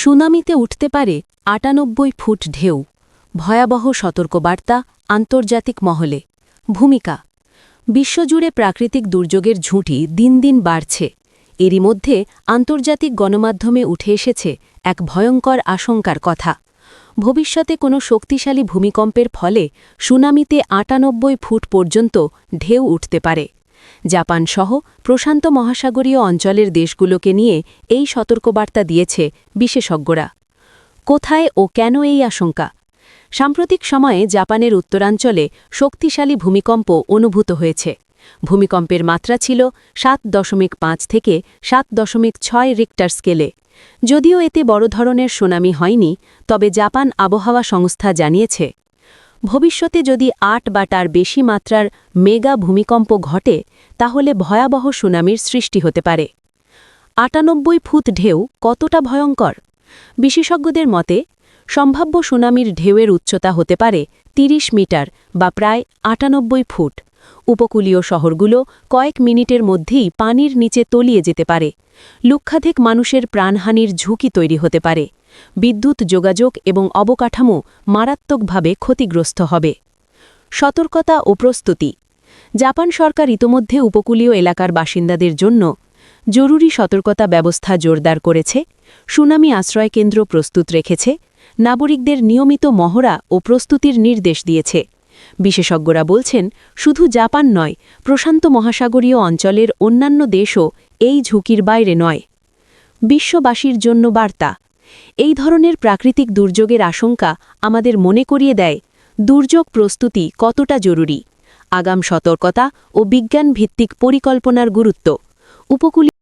সুনামিতে উঠতে পারে আটানব্বই ফুট ঢেউ, ভয়াবহ সতর্কবার্তা, আন্তর্জাতিক মহলে। ভূমিকা, বিশ্বজুড়ে প্রাকৃতিক দুর্যোগের ঝুঁটি দিন দিন বাড়ছে। এরই মধ্যে আন্তর্জাতিক গণমাধ্যমে উঠে এসেছে এক ভয়ঙ্কর আশঙ্কার কথা। ভবিষ্যতে কোনো শক্তিশালী ভূমিকম্পের ফলে সুনামিতে আটানব্বই ফুট পর্যন্ত ঢেউ উঠতে পারে। জাপান সহ প্রশান্ত মহাসাগরীয় অঞ্চলের দেশগুলোকে নিয়ে এই সতর্কবার্তা দিয়েছে বিশেষজ্ঞরা। কোথায় ও কেন এই আশঙ্কা? সাম্প্রতিক সময়ে জাপানের উত্তরাঞ্চলে শক্তিশালী ভূমিকম্প অনুভূত হয়েছে। ভূমিকম্পের মাত্রা ছিল সাত দশমিক পাঁচ থেকে সাত দশমিক ছয় রিক্টার স্কেলে। যদিও এতে বড় ধরনের সুনামি হয়নি, তবে জাপান আবহাওয়া সংস্থা জানিয়েছে ভবিষ্যতে যদি আট বা তার বেশি মাত্রার মেগা ভূমিকম্প ঘটে, তাহলে ভয়াবহ সুনামির সৃষ্টি হতে পারে। আটানব্বই ফুট ঢেউ কতটা ভয়ঙ্কর? বিশেষজ্ঞদের মতে, সম্ভাব্য সুনামির ঢেউয়ের উচ্চতা হতে পারে ৩০ মিটার বা প্রায় আটানব্বই ফুট। উপকূলীয় শহরগুলো কয়েক মিনিটের মধ্যেই পানির নিচে তলিয়ে যেতে পারে। লক্ষাধিক মানুষের প্রাণহানির ঝুঁকি তৈরি হতে পারে। বিদ্যুৎ যোগাযোগ এবং অবকাঠামো মারাত্মকভাবে ক্ষতিগ্রস্ত হবে। সতর্কতা ও প্রস্তুতি। জাপান সরকার ইতোমধ্যে উপকূলীয় এলাকার বাসিন্দাদের জন্য জরুরি সতর্কতা ব্যবস্থা জোরদার করেছে, সুনামি আশ্রয়কেন্দ্র প্রস্তুত রেখেছে, নাগরিকদের নিয়মিত মহড়া ও প্রস্তুতির নির্দেশ দিয়েছে। বিশেষজ্ঞরা বলছেন, শুধু জাপান নয়, প্রশান্ত মহাসাগরীয় অঞ্চলের অন্যান্য দেশও এই ঝুঁকির বাইরে নয়। বিশ্ববাসীর জন্য বার্তা। এই ধরনের প্রাকৃতিক দুর্যোগের আশঙ্কা আমাদের মনে করিয়ে দেয়, দুর্যোগ প্রস্তুতি কতটা জরুরি। আগাম সতর্কতা ও বিজ্ঞান ভিত্তিক পরিকল্পনার গুরুত্ব। উপকূলীয়